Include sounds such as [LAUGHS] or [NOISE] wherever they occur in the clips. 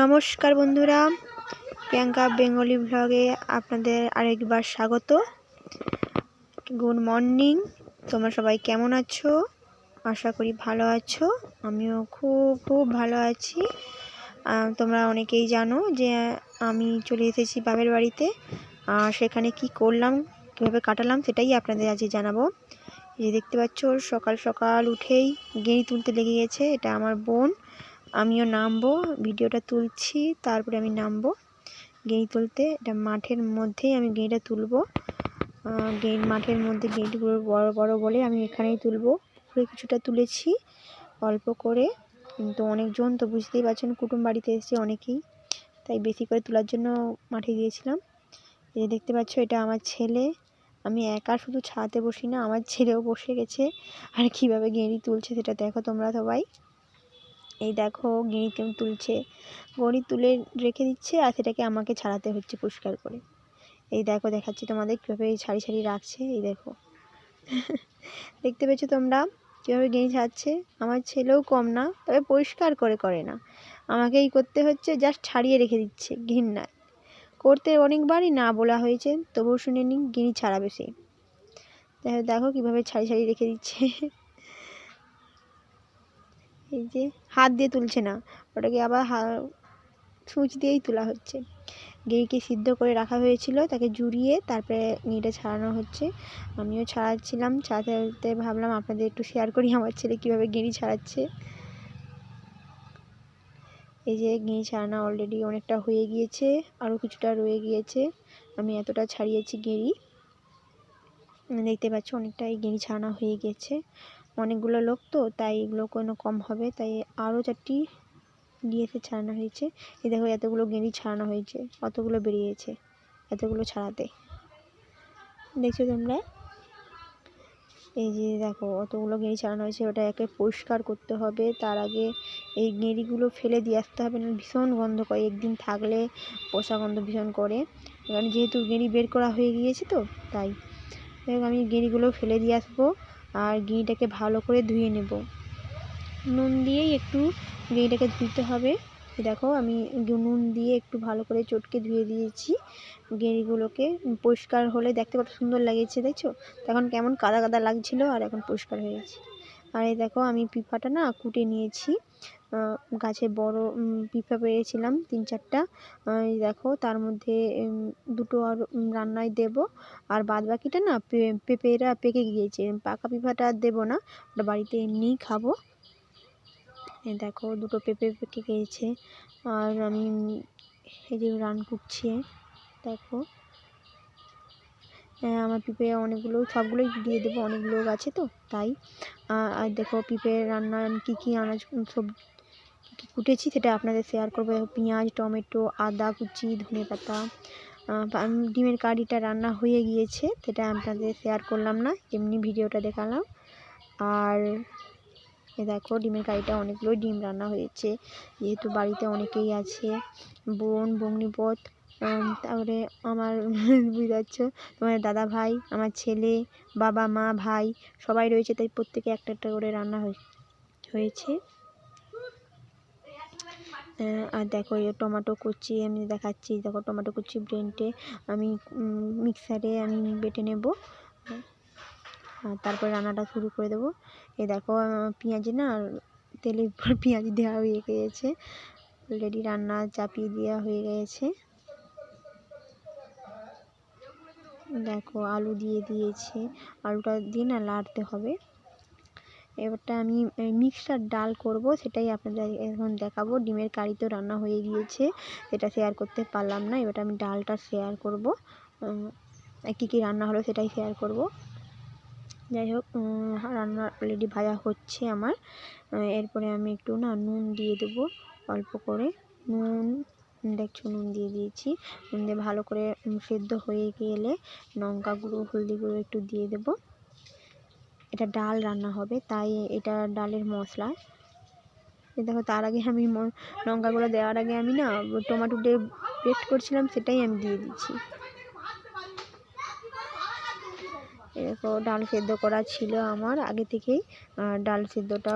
নমস্কার বন্ধুরা, প্রিয়াঙ্কা বেঙ্গলি ভ্লগে আপনাদের আরেকবার স্বাগত। গুড মর্নিং তোমরা সবাই কেমন আছো? আশা করি ভালো আছো, আমিও খুব খুব ভালো আছি। তোমরা অনেকেই জানো যে আমি চলে এসেছি বাবের বাড়িতে। আর সেখানে কি করলাম, কীভাবে কাটালাম সেটাই আপনাদের আজকে জানাব। এই দেখতে পাচ্ছ, সকাল সকাল উঠেই গেঁড়ি তুলতে লেগে গেছে, এটা আমার বোন। আমিও নামবো, ভিডিওটা তুলছি, তারপরে আমি নামবো। গেঁড়ি তুলতে, এটা মাঠের মধ্যেই আমি গেঁড়িটা তুলবো। গেঁড়ি, মাঠের মধ্যে গেঁড়িগুলো বড় বড় বলে আমি এখানেই তুলবো। উপরে কিছুটা তুলেছি, অল্প করে। কিন্তু অনেকজন তো বুঝতেই পারছেন, কুটুম বাড়িতে এসেছে অনেকেই। তাই বেশি করে তোলার জন্য মাঠে গিয়েছিলাম। এই দেখতে পাচ্ছ, এটা আমার ছেলে। আমি একা শুধু ছাদে বসি না, আমার ছেলেও বসে গেছে। আর কীভাবে গেঁড়ি তুলছে সেটা দেখো তোমরা সবাই। এই দেখো গেঁড়ি কেমন তুলছে। গড়ি তুলে রেখে দিচ্ছে আর সেটাকে আমাকে ছাড়াতে হচ্ছে পরিষ্কার করে। এই দেখো দেখাচ্ছি তোমাদের কীভাবে এই সারি সারি রাখছে, এই দেখো। দেখতে পেয়েছ তোমরা কীভাবে গেঁড়ি ছাড়ছে আমার ছেলেও কম না, তবে পরিষ্কার করে করে না। আমাকেই করতে হচ্ছে জাস্ট ছাড়িয়ে রেখে দিচ্ছে ঘৃণায়। করতে অনেকবারই না বলা হয়েছে, তবুও শুনে নি গিনি ছাড়াবে সে। দেখো কীভাবে ছাড়ি ছাড়ি রেখে দিচ্ছে। এই যে হাত দিয়ে তুলছে না, ওটাকে আবার সূচ দিয়েই তোলা হচ্ছে। গেঁড়িকে সিদ্ধ করে রাখা হয়েছিল, তাকে জুড়িয়ে তারপরে গেঁড়িটা ছাড়ানো হচ্ছে। আমিও ছাড়াচ্ছিলাম, ছাড়াতে ভাবলাম আপনাদের একটু শেয়ার করি আমার ছেলে কীভাবে গেঁড়ি ছাড়াচ্ছে। এই যে গেঁড়ি ছাড়ানো অলরেডি অনেকটা হয়ে গিয়েছে আরও কিছুটা রয়ে গিয়েছে। আমি এতটা ছাড়িয়েছি গেঁড়ি দেখতে পাচ্ছ অনেকটাই গেঁড়ি ছাড়ানো হয়ে গেছে। অনেকগুলো লোক তো, তাই এগুলো কোনো কম হবে। তাই আরও চারটি দিয়েছে ছাড়ানো হয়েছে। এই দেখো এতগুলো গেঁড়ি ছাড়ানো হয়েছে অতগুলো বেরিয়েছে এতগুলো ছাড়াতে। দেখছ তোমরা? এই যে দেখো অতগুলো গেঁড়ি ছাড়ানো হয়েছে ওটা একে পরিষ্কার করতে হবে। তার আগে এই গেঁড়িগুলো ফেলে দিয়ে আসতে হবে, না ভীষণ গন্ধ করে, একদিন থাকলে পোষা গন্ধ ভীষণ করে। কারণ যেহেতু গেঁড়ি বের করা হয়ে গিয়েছে তো, তাই। আমি গেঁড়িগুলো ফেলে দিয়ে আসব। আর ঘিটাকে ভালো করে ধুয়ে নেব। নুন দিয়েই একটু ঘিটাকে ধুতে হবে। দেখো আমি নুন দিয়ে একটু ভালো করে চটকে ধুয়ে দিয়েছি। গেঁড়িগুলোকে পরিষ্কার হলে দেখতে কত সুন্দর লাগিয়েছে দেখছ? তখন কেমন কাদা কাদা লাগছিল আর এখন পরিষ্কার হয়ে গেছে। আর এই দেখো আমি পিঁপাটা না কুটে নিয়েছি। গাছে বড় পিঁপা পেয়েছিলাম তিন চারটা। এই দেখো তার মধ্যে দুটো আর রান্নায় দেব। আর বাদ বাকিটা না পেঁপেরা পেকে গিয়েছে। পাকা পিঁপাটা আর দেবো না, ওটা বাড়িতে এমনিই খাব। এই দেখো দুটো পেঁপে পেকে গিয়েছে। আর আমি এই যে রান করছি দেখো আমার পিঁপে অনেকগুলো, সবগুলোই দিয়ে দেবো অনেক লোক আছে তো, তাই। আর দেখো পিঁপে রান্না কী কী আনাজ, সব কী কী কুটেছি সেটা আপনাদের শেয়ার করব। পেঁয়াজ, টমেটো, আদা, কুচি, ধনে পাতা ডিমের কারিটা রান্না হয়ে গিয়েছে, সেটা আপনাদের শেয়ার করলাম না, এমনি ভিডিওটা দেখালাম। আর এ দেখো ডিমের কারিটা অনেকগুলোই ডিম রান্না হয়েছে, যেহেতু বাড়িতে অনেকেই আছে, বোন, বগ্নিপথ তারপরে আমার [LAUGHS] বুঝতে পারছ? তোমার দাদা ভাই, আমার ছেলে, বাবা, মা, ভাই, সবাই রয়েছে, তাই প্রত্যেকে একটা একটা করে রান্না হয়েছে। আর দেখো এই টমেটো কুচি, আমি দেখাচ্ছি, দেখো টমেটো কুচি ব্রেনটে আমি মিক্সারে আমি বেটে নেব। আর তারপরে রান্নাটা শুরু করে দেবো। এ দেখো পেঁয়াজ না, তেলের [LAUGHS] পেঁয়াজ দেওয়া হয়ে গিয়েছে। অলরেডি রান্না চাপিয়ে দেওয়া হয়ে গিয়েছে। দেখো, আলু দিয়ে দিয়েছে। আলুটা দিয়ে না লাড়তে হবে। এবারটা আমি মিক্সড ডাল করব, সেটাই আপনাদের এখন দেখাবো। ডিমের কারি তো রান্না হয়ে গিয়েছে সেটা শেয়ার করতে পারলাম না। এবারটা আমি ডালটা শেয়ার করব। কী কী রান্না হলো সেটাই শেয়ার করব। যাই হোক রান্না অলরেডি ভাজা হচ্ছে আমার। এরপরে আমি একটু না নুন দিয়ে দেবো, অল্প করে। নুন দেখছ নুন দিয়ে দিয়েছি। নুন দিয়ে ভালো করে সেদ্ধ হয়ে গেলে লঙ্কা গুঁড়ো, হলদি গুঁড়ো একটু দিয়ে দেব। এটা ডাল রান্না হবে, তাই এটা ডালের মশলা। দেখো, তার আগে আমি লঙ্কা গুঁড়ো দেওয়ার আগে আমি না, টমাটো টমেটো পেস্ট করছিলাম, সেটাই আমি দিয়ে দিচ্ছি। এরপর ডাল সেদ্ধ করা ছিল আমার আগে থেকেই। ডাল সেদ্ধটা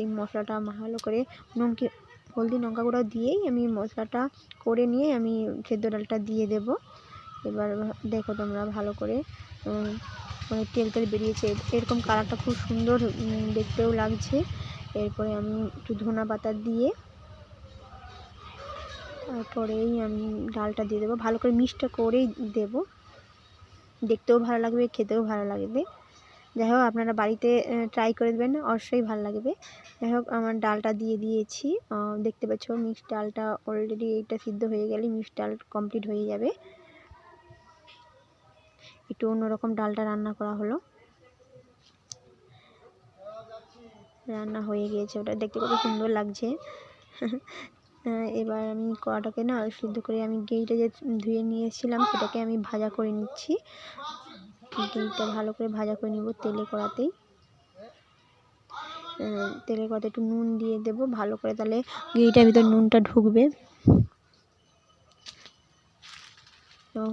এই মশলাটা ভালো করে নুন হলদি লঙ্কা গুঁড়ো দিয়েই আমি মশলাটা করে নিয়ে আমি সেদ্ধ ডালটা দিয়ে দেব। এবার দেখো তোমরা ভালো করে মানে তেল তেল বেরিয়েছে। এরকম কালারটা খুব সুন্দর দেখতেও লাগছে। এরপরে আমি একটু ধনা পাতা দিয়ে তারপরেই আমি ডালটা দিয়ে দেবো। ভালো করে মিক্সটা করেই দেবো। দেখতেও ভালো লাগবে, খেতেও ভালো লাগবে। যাই হোক, আপনারা বাড়িতে ট্রাই করে দেবেন, অবশ্যই ভালো লাগবে। যাই হোক, আমার ডালটা দিয়ে দিয়েছি। দেখতে পাচ্ছ, মিক্স ডালটা অলরেডি এইটা সিদ্ধ হয়ে গেলে মিক্স ডাল কমপ্লিট হয়ে যাবে। একটু অন্যরকম ডালটা রান্না করা হলো। রান্না হয়ে গিয়েছে, ওটা দেখতে কত সুন্দর লাগছে। এবার আমি কড়াটাকে না সিদ্ধ করে আমি গেইটা যে ধুয়ে নিয়েছিলাম, সেটাকে আমি ভাজা করে নিচ্ছি। গেইটা ভালো করে ভাজা করে নিব তেলে কড়াতেই। আহ, তেলে কড়াতে একটু নুন দিয়ে দেব ভালো করে তাহলে গেইটার ভিতর নুনটা ঢুকবে।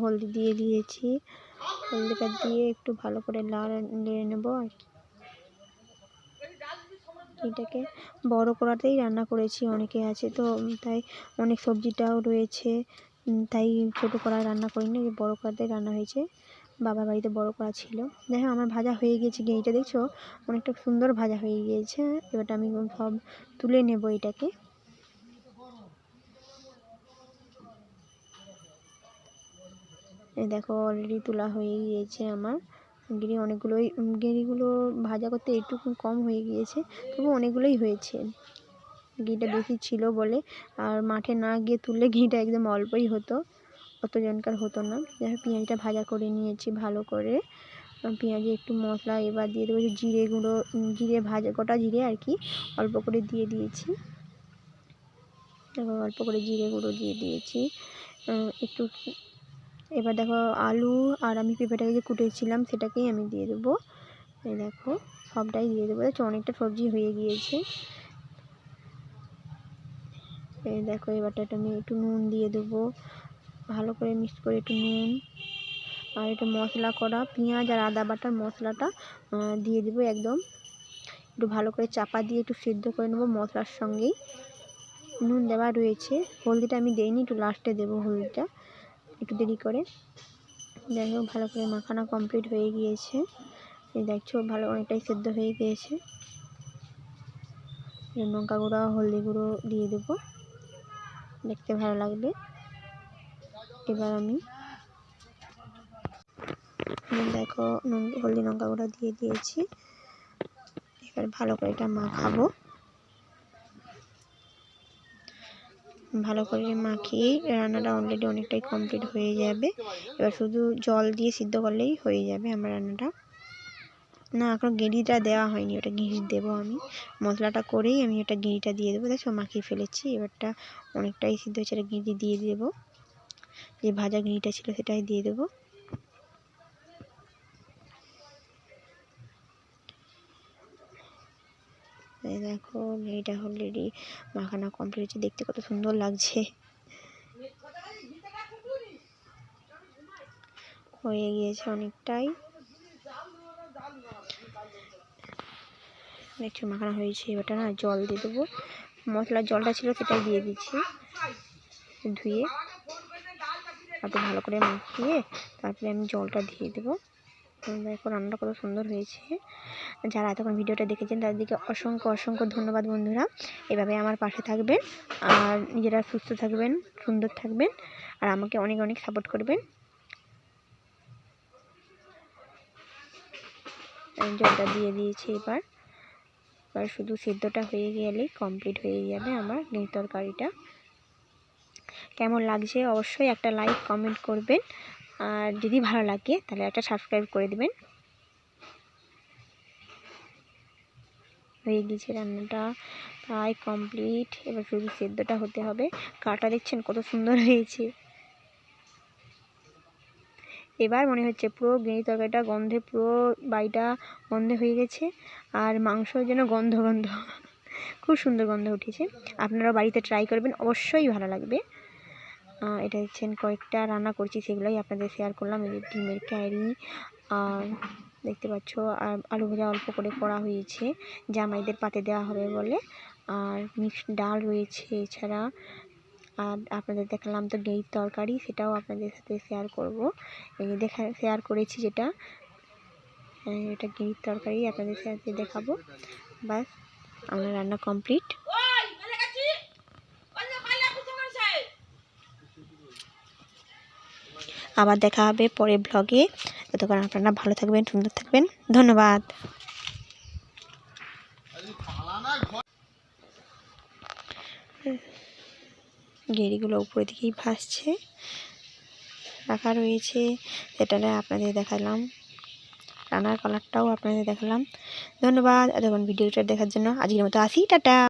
হলদি দিয়ে দিয়েছি। হলদিটা দিয়ে একটু ভালো করে লাল নেড়ে নেব আর কি। এটাকে বড় কড়াতেই রান্না করেছি অনেকে আছে তো তাই অনেক সবজিটাও রয়েছে। তাই ছোটো কড়ায় রান্না করিনি বড় কড়াতেই রান্না হয়েছে। বাবার বাড়িতে বড় করা ছিল। দেখো আমার ভাজা হয়ে গিয়েছে গেঁড়িটা দেখছ? অনেকটা সুন্দর ভাজা হয়ে গিয়েছে। এবারটা আমি সব তুলে নেব এটাকে। দেখো অলরেডি তোলা হয়ে গিয়েছে আমার। গেঁড়ি অনেকগুলোই উম, গেঁড়িগুলো ভাজা করতে একটু কম হয়ে গিয়েছে তবু অনেকগুলোই হয়েছে। ঘিটা বেশি ছিল বলে আর মাঠে না গিয়ে তুললে ঘিটা একদম অল্পই হতো। অতজনকার হতো না। যাই হোক, পেঁয়াজটা ভাজা করে নিয়েছি ভালো করে। পেঁয়াজে একটু মশলা এবার দিয়ে দেবো জিরে গুঁড়ো জিরে ভাজা, গোটা জিরে আর কি, অল্প করে দিয়ে দিয়েছি। দেখো, অল্প করে জিরে গুঁড়ো দিয়ে দিয়েছি। একটু এবার দেখো, আলু আর আমি পেঁপেটাকে যে কুটেছিলাম, সেটাকেই আমি দিয়ে দেবো। এই দেখো, সবটাই দিয়ে দেবো। দেখছ, অনেকটা সবজি হয়ে গিয়েছে। এই দেখো, এবারটা আমি একটু নুন দিয়ে দেবো। ভালো করে মিক্স করে একটু নুন আর একটু মশলা করা, পেঁয়াজ আর আদা বাটার মশলাটা দিয়ে দেবো একদম। একটু ভালো করে চাপা দিয়ে একটু সিদ্ধ করে নেব মশলার সঙ্গেই নুন দেওয়া রয়েছে। হলদিটা আমি দেইনি, একটু লাস্টে দেবো হলদিটা। একটু দেরি করে। হোক, ভালো করে মাখানো কমপ্লিট হয়ে গিয়েছে। এই দেখছ, ভালো অনেকটাই সেদ্ধ হয়ে গিয়েছে। লঙ্কা গুঁড়ো, হলদি গুঁড়ো দিয়ে দেবো। দেখতে ভালো লাগবে। এবার আমি দেখো হলদি লঙ্কা গুঁড়ো দিয়ে দিয়েছি। এবার ভালো করে এটা মাখাবো। ভালো করে মাখিয়ে রান্নাটা অলরেডি অনেকটাই কমপ্লিট হয়ে যাবে। এবার শুধু জল দিয়ে সিদ্ধ করলেই হয়ে যাবে আমার রান্নাটা। না, এখন গেঁড়িটা দেওয়া হয়নি, ওটা গেঁড়ি দেবো আমি। মশলাটা করেই আমি ওটা গেঁড়িটা দিয়ে দেবো। দেখো মাখিয়ে ফেলেছি। এবারটা অনেকটাই সিদ্ধ হয়েছে, এটা গেঁড়ি দিয়ে দেবো। যে ভাজা ঘিটা ছিল সেটাই দিয়ে দেবো। দেখো গেঁড়িটা অলরেডি মাখানো কমপ্লিট হয়েছে। দেখতে কত সুন্দর লাগছে। হয়ে গিয়েছে অনেকটাই। একটু মাখানো হয়েছে এবারটা না জল দিয়ে দেবো। মশলার জলটা ছিল সেটাই দিয়ে দিচ্ছি। ধুয়ে। তারপর ভালো করে মাখিয়ে তারপরে আমি জলটা দিয়ে দেবো। দেখো রান্নাটা কত সুন্দর হয়েছে। যারা এতক্ষণ ভিডিওটা দেখেছেন তাদেরকে অসংখ্য অসংখ্য ধন্যবাদ বন্ধুরা। এভাবে আমার পাশে থাকবেন আর নিজেরা সুস্থ থাকবেন, সুন্দর থাকবেন আর আমাকে অনেক অনেক সাপোর্ট করবেন। জলটা দিয়ে দিয়েছি এবার। এবার শুধু সেদ্ধটা হয়ে গেলেই কমপ্লিট হয়ে যাবে আমার নির তরকারিটা। কেমন লাগছে অবশ্যই একটা লাইক কমেন্ট করবেন। আর যদি ভালো লাগে, তাহলে একটা সাবস্ক্রাইব করে দেবেন। হয়ে গেছে রান্নাটা প্রায় কমপ্লিট এবার শুধু সেদ্ধটা হতে হবে। কাটা দেখছেন কত সুন্দর হয়েছে। এবার মনে হচ্ছে পুরো গেঁড়ি তরকারিটা, গন্ধে পুরো বাড়িটা গন্ধে হয়ে গেছে। আর মাংস যেন গন্ধ গন্ধ। খুব সুন্দর গন্ধ উঠেছে। আপনারা বাড়িতে ট্রাই করবেন, অবশ্যই ভালো লাগবে। এটা হচ্ছেন কয়েকটা রান্না করছি, সেগুলোই আপনাদের শেয়ার করলাম। এই ডিমের ক্যারি, আর দেখতে পাচ্ছ, আর আলু ভাজা অল্প করে করা হয়েছে। জামাইদের পাতে দেওয়া হবে বলে। আর মিক্সড ডাল রয়েছে এছাড়া। আর আপনাদের দেখালাম তো গেঁড়ির তরকারি, সেটাও আপনাদের সাথে শেয়ার করব। এই দেখা শেয়ার করেছি যেটা। এই এটা গেঁড়ির তরকারি, আপনাদের সাথে দেখাবো। বাস আমার রান্না কমপ্লিট আবার দেখা হবে পরের ব্লগে ততক্ষণ আপনারা ভালো থাকবেন, সুন্দর থাকবেন। ধন্যবাদ। গেড়িগুলো উপরের দিকেই ভাসছে। রাখা রয়েছে। সেটা আপনাদের দেখালাম। রান্নার কালারটাও আপনাদের দেখালাম। ধন্যবাদ। এতক্ষণ ভিডিওটা দেখার জন্য আজকের মতো আসি। টাটা!